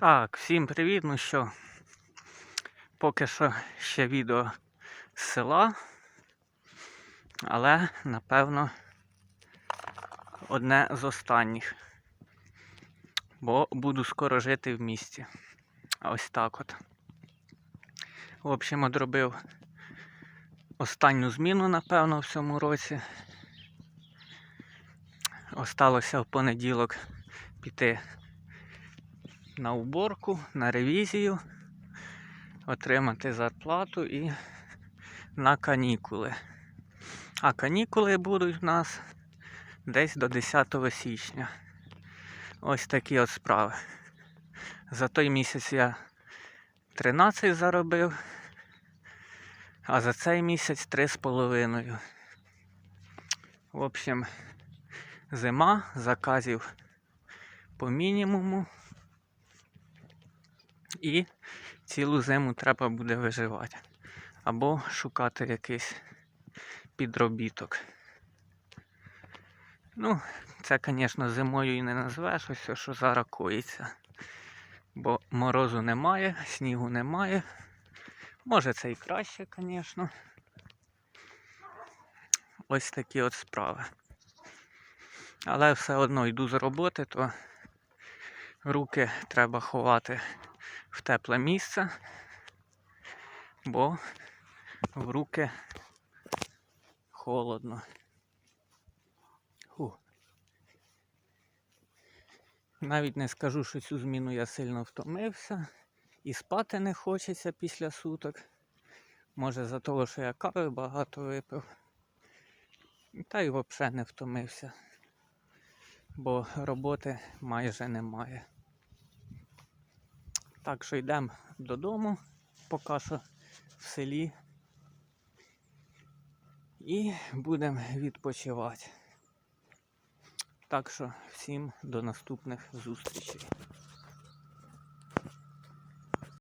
Так, всім привіт. Ну що, поки що ще відео з села, але напевно одне з останніх. Бо буду скоро жити в місті. Ось так от. В общем, одробив останню зміну, напевно, в цьому році. Осталося в понеділок піти на уборку, на ревізію, отримати зарплату і на канікули. А канікули будуть в нас десь до 10 січня. Ось такі от справи. За той місяць я 13 заробив, а за цей місяць 3,5. В общем, зима, заказів по мінімуму. І цілу зиму треба буде виживати. Або шукати якийсь підробіток. Ну, це, звісно, зимою і не назвеш ось, що зараз коїться. Бо морозу немає, снігу немає. Може це і краще, звісно. Ось такі от справи. Але все одно йду з роботи, то руки треба ховати в тепле місце, бо в руки холодно. Фу. Навіть не скажу, що цю зміну я сильно втомився і спати не хочеться після суток. Може за того, що я кави багато випив. Та й взагалі не втомився, бо роботи майже немає. Так що йдемо додому, поки що в селі. І будемо відпочивати. Так що всім до наступних зустрічей.